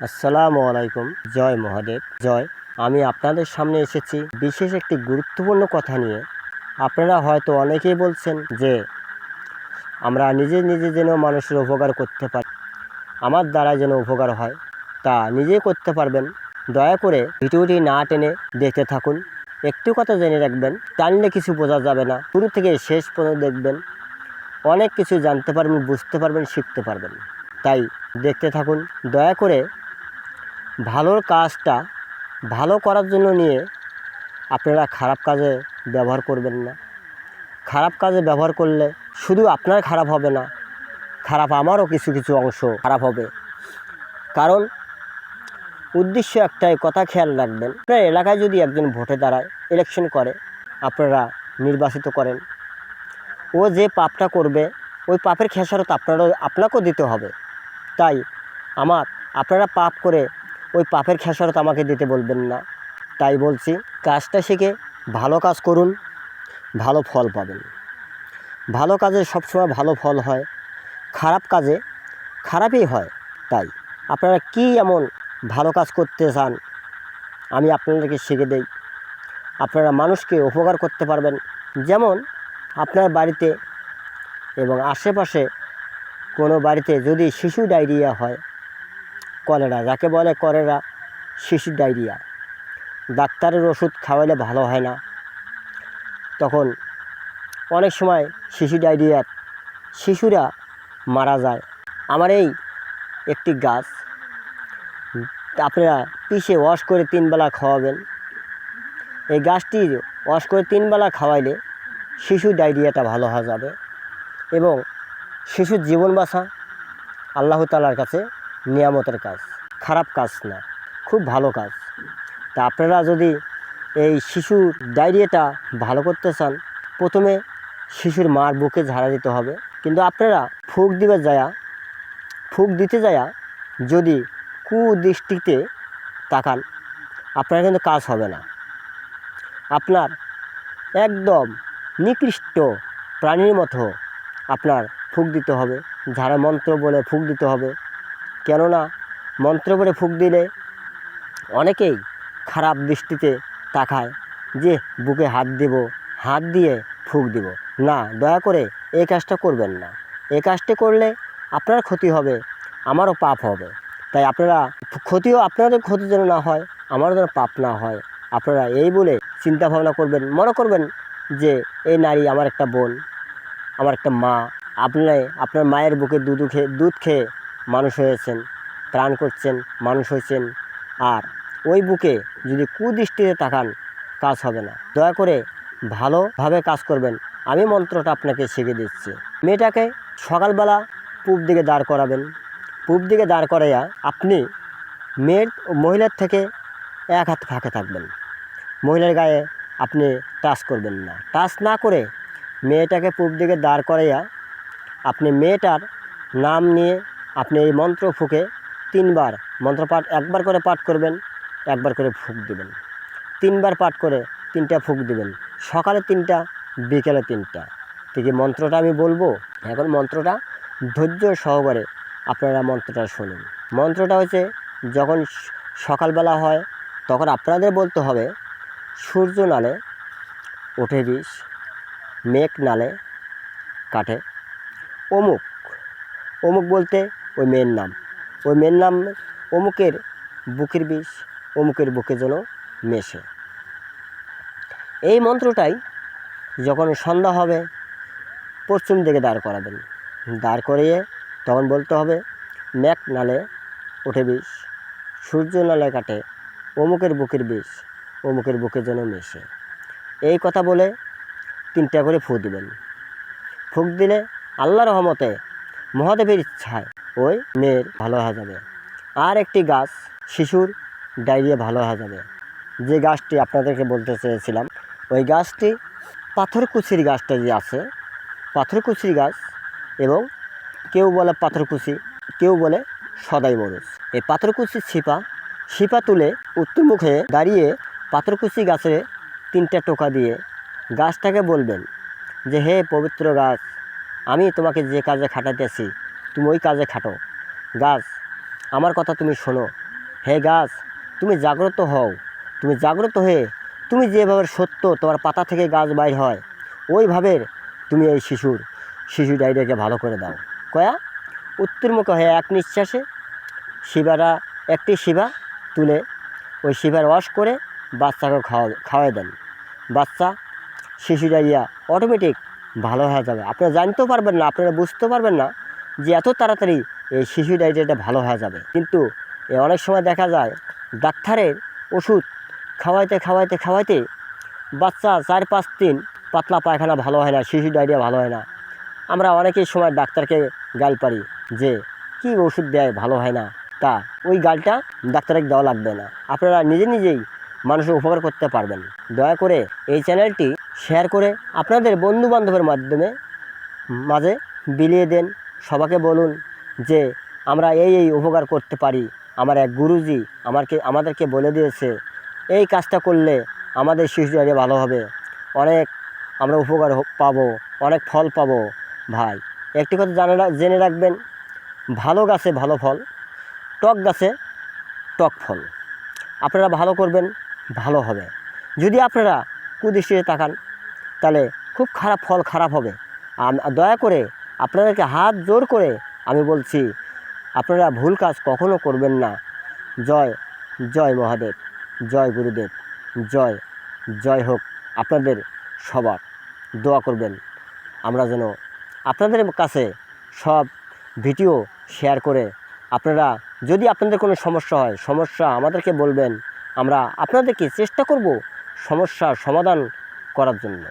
আসসালামু আলাইকুম। জয় মহাদেব। জয়। আমি আপনাদের সামনে এসেছি বিশেষ একটি গুরুত্বপূর্ণ কথা নিয়ে। আপনারা হয়তো অনেকেই বলছেন যে, আমরা নিজে নিজে যেন মানুষের উপকার করতে পারি। আমার দ্বারা যেন উপকার হয়, তা নিজেই করতে পারবেন। দয়া করে ভিডিওটি না টেনে দেখতে থাকুন। একটু কথা জেনে রাখবেন টানলে কিছু বোঝা যাবে না। শুরু থেকে শেষ পর্যন্ত দেখবেন, অনেক কিছু জানতে পারবেন, বুঝতে পারবেন, শিখতে পারবেন। তাই দেখতে থাকুন। দয়া করে ভালোর কাজটা ভালো করার জন্য নিয়ে আপনারা খারাপ কাজে ব্যবহার করবেন না। খারাপ কাজে ব্যবহার করলে শুধু আপনার খারাপ হবে না, খারাপ আমারও কিছু কিছু অংশ খারাপ হবে। কারণ উদ্দেশ্য একটাই, কথা খেয়াল রাখবেন। আপনার এলাকায় যদি একজন ভোটে দাঁড়ায় ইলেকশন করে, আপনারা নির্বাচিত করেন। ও যে পাপটা করবে, ওই পাপের খেসারত আপনারও, আপনাকেও দিতে হবে। তাই আমার, আপনারা পাপ করে ওই পাপের খেসারত আমাকে দিতে বলবেন না। তাই বলছি, কাজটা শিখে ভালো কাজ করুন, ভালো ফল পাবেন। ভালো কাজে সবসময় ভালো ফল হয়, খারাপ কাজে খারাপই হয়। তাই আপনারা কি এমন ভালো কাজ করতে চান, আমি আপনাদেরকে শিখে দেই। আপনারা মানুষকে উপকার করতে পারবেন, যেমন আপনার বাড়িতে এবং আশেপাশে কোনো বাড়িতে যদি শিশু ডায়রিয়া হয় কলেরা, যাকে বলে কলেরা শিশু ডায়রিয়া। ডাক্তারের ওষুধ খাওয়ালে ভালো হয় না। তখন অনেক সময় শিশু ডায়রিয়ার শিশুরা মারা যায়। আমার এই একটি গাছ, আপনারা পিষে ওয়াশ করে তিনবেলা খাওয়াবেন। এই গাছটি ওয়াশ করে তিনবেলা খাওয়াইলে শিশু ডায়রিয়াটা ভালো হয়ে যাবে এবং শিশুর জীবন বাঁচা আল্লাহ তালার কাছে নিয়ামতের কাজ, খারাপ কাজ না, খুব ভালো কাজ। তা আপনারা যদি এই শিশুর ডায়রিয়াটা ভালো করতে চান, প্রথমে শিশুর মার বুকে ঝাড়া দিতে হবে। কিন্তু আপনারা ফুক দিবে যায়া, ফুক দিতে যায়া যদি কুদৃষ্টিতে তাকান, আপনার কিন্তু কাজ হবে না। আপনার একদম নিকৃষ্ট প্রাণীর মতো আপনার ফুক দিতে হবে, ঝাড়া মন্ত্র বলে ফুক দিতে হবে। কেননা মন্ত্র বলে ফুক দিলে অনেকেই খারাপ দৃষ্টিতে তাকায় যে বুকে হাত দেব, হাত দিয়ে ফুক দিব। না, দয়া করে এই কাজটা করবেন না। এই কাজটা করলে আপনার ক্ষতি হবে, আমারও পাপ হবে। তাই আপনারা ক্ষতিও আপনাদের ক্ষতি যেন না হয়, আমারও যেন পাপ না হয়। আপনারা এই বলে চিন্তা ভাবনা করবেন, মনে করবেন যে এই নারী আমার একটা বোন, আমার একটা মা। আপনি আপনার মায়ের বুকে দুধ খেয়ে দুধ খেয়ে মানুষ হয়েছেন প্রাণ করছেন, মানুষ হয়েছেন। আর ওই বুকে যদি কুদৃষ্টিতে তাকান, কাজ হবে না। দয়া করে ভালোভাবে কাজ করবেন। আমি মন্ত্রটা আপনাকে শিখে দিচ্ছি। মেয়েটাকে সকালবেলা পূব দিকে দাঁড় করাবেন। পূব দিকে দাঁড় করাইয়া আপনি মেয়ের মহিলার থেকে এক হাত ফাঁকে থাকবেন। মহিলার গায়ে আপনি টাচ করবেন না। টাচ না করে মেয়েটাকে পূব দিকে দাঁড় করাইয়া আপনি মেয়েটার নাম নিয়ে আপনি এই মন্ত্র ফুঁকে তিনবার, মন্ত্র পাঠ একবার করে পাঠ করবেন, একবার করে ফুঁক দিবেন। তিনবার পাঠ করে তিনটা ফুঁক দিবেন। সকালে তিনটা, বিকেলে তিনটা। ঠিক মন্ত্রটা আমি বলব? এখন মন্ত্রটা ধৈর্য সহকারে আপনারা মন্ত্রটা শুনুন। মন্ত্রটা হচ্ছে, যখন সকালবেলা হয়, তখন আপনাদের বলতে হবে, সূর্য নালে ওঠে বিষ, মেঘ নালে কাটে অমুক। অমুক বলতে ওই মেয়ের নাম। ওই মেয়ের নাম অমুকের বুকের বিষ, অমুকের বুকে যেন মেশে। এই মন্ত্রটাই যখন সন্ধ্যা হবে, পশ্চিম দিকে দাঁড় করাবেন। দাঁড় করিয়ে তখন বলতে হবে মেঘ নালে ওঠে বিষ, সূর্য নালে কাটে অমুকের বুকের বিষ, অমুকের বুকে যেন মেশে। এই কথা বলে তিনটা করে ফু দিবেন। ফুক দিলে আল্লাহ রহমতে মহাদেবের ইচ্ছায় ওই মেয়ের ভালো হয়ে যাবে। আর একটি গাছ, শিশুর ডায়রিয়া ভালো হয়ে যাবে। যে গাছটি আপনাদেরকে বলতে চেয়েছিলাম, ওই গাছটি পাথরকুচির গাছটা যে আছে পাথরকুচির গাছ এবং কেউ বলে পাথরকুচি, কেউ বলে সদাই মরুচ। এই পাথরকুচির ছিপা শিপা তুলে উত্তরমুখে দাঁড়িয়ে পাথরকুচি গাছে তিনটা টোকা দিয়ে গাছটাকে বলবেন যে, হে পবিত্র গাছ, আমি তোমাকে যে কাজে খাটাতেছি তুমি ওই কাজে খাটো। গাছ, আমার কথা তুমি শোনো। হে গাছ, তুমি জাগ্রত হও। তুমি জাগ্রত হয়ে তুমি যেভাবে সত্য তোমার পাতা থেকে গাছ বাইর হয় ওইভাবে তুমি এই শিশুর, শিশু ডায়রিয়াকে ভালো করে দাও। কয়া? উত্তরমুখী হয়ে এক নিঃশ্বাসে শিবারা, একটি শিবা তুলে ওই শিবার ওয়াশ করে বাচ্চাকে খাওয়া খাওয়াই দেন। বাচ্চা, শিশু ডায়রিয়া অটোমেটিক ভালো হয়ে যাবে। আপনারা জানতেও পারবেন না, আপনারা বুঝতেও পারবেন না যে এত তাড়াতাড়ি এই শিশু ডায়রিয়াটা ভালো হয়ে যাবে। কিন্তু অনেক সময় দেখা যায়, ডাক্তারের ওষুধ খাওয়াইতে খাওয়াইতে খাওয়াইতে বাচ্চা চার পাঁচ দিন পাতলা পায়খানা ভালো হয় না, শিশু ডায়রিয়া ভালো হয় না। আমরা অনেকেই সময় ডাক্তারকে গাল পারি যে, কি ওষুধ দেয় ভালো হয় না? তা ওই গালটা ডাক্তারকে দেওয়া লাগবে না। আপনারা নিজে নিজেই মানুষের উপকার করতে পারবেন। দয়া করে এই চ্যানেলটি শেয়ার করে আপনাদের বন্ধু বান্ধবের মাধ্যমে মাঝে বিলিয়ে দেন। সবাকে বলুন যে, আমরা এই এই উপকার করতে পারি। আমার এক গুরুজি আমাকে আমাদেরকে বলে দিয়েছে, এই কাজটা করলে আমাদের শিশু ডায়রিয়া ভালো হবে। অনেক আমরা উপকার পাবো, অনেক ফল পাবো, ভাই। একটি কথা জানে জেনে রাখবেন, ভালো গাছে ভালো ফল, টক গাছে টক ফল। আপনারা ভালো করবেন, ভালো হবে। যদি আপনারা কুদৃষ্টিতে তাকান, তাহলে খুব খারাপ ফল খারাপ হবে। দয়া করে আপনাদেরকে হাত জোর করে আমি বলছি, আপনারা ভুল কাজ কখনো করবেন না। জয় জয় মহাদেব, জয় গুরুদেব, জয় জয় হোক আপনাদের সবার। দোয়া করবেন। আমরা যেন আপনাদের কাছে সব ভিডিও শেয়ার করে আপনারা, যদি আপনাদের কোনো সমস্যা হয়, সমস্যা আমাদেরকে বলবেন, আমরা আপনাদেরকে চেষ্টা করব সমস্যার সমাধান করার জন্য।